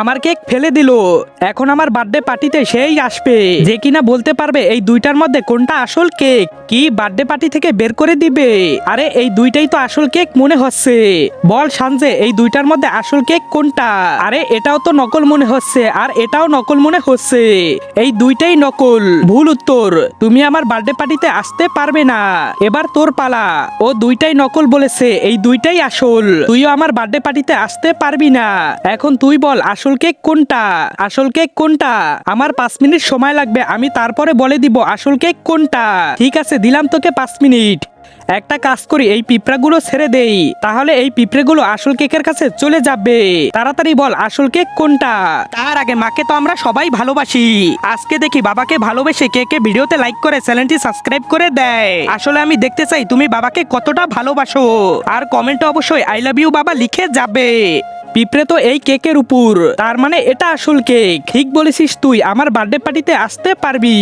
আমার কেক ফেলে দিল। এখন আমার বার্থডে পার্টিতে সেই আসবে। যে কিনা বলতে পারবে এই দুইটার মধ্যে কোনটা আসল কেক? কি বার্থডে পার্টি থেকে বের করে দিবে? আরে, এই দুইটাই তো আসল কেক মনে হচ্ছে। বল সানজে, এই দুইটার মধ্যে আসল কেক কোনটা? আরে, এটাও তো নকল মনে হচ্ছে, আর এটাও নকল মনে হচ্ছে। এই দুইটাই নকল। ভুল উত্তর। তুমি আমার বার্থডে পার্টিতে আসতে পারবে না। এবার তোর পালা। ও দুইটাই নকল বলেছে, এই দুইটাই আসল। তুইও আমার বার্থডে পার্টিতে আসতে পারবি না। এখন তুই বল, আসল কেক কোনটা? আসল কেক কোনটা? আমার পাঁচ মিনিট সময় লাগবে, আমি তারপরে বলে দিব আসল কেক কোনটা। ঠিক আছে, দিলাম তোকে পাঁচ মিনিট। একটা কাজ করি, এই পিঁপড়াগুলো ছেড়ে দেই। তাহলে এই পিঁপড়েগুলো আসল কেকের কাছে চলে যাবে। তাড়াতাড়ি বল, আসল কেক কোনটা? তার আগে মাকে তো আমরা সবাই ভালোবাসি। আজকে দেখি বাবাকে ভালোবেসে কে কে ভিডিওতে লাইক করে, চ্যানেলটি সাবস্ক্রাইব করে দেয়। আসলে আমি দেখতে চাই তুমি বাবাকে কতটা ভালোবাসো। আর কমেন্টে অবশ্যই আই লাভ ইউ বাবা লিখে যাবে। পিঁপড়ে তো এই কেকের উপর। তার মানে এটা আসল কেক। ঠিক বলেছিস তুই, আমার বার্থডে পার্টিতে আসতে পারবি।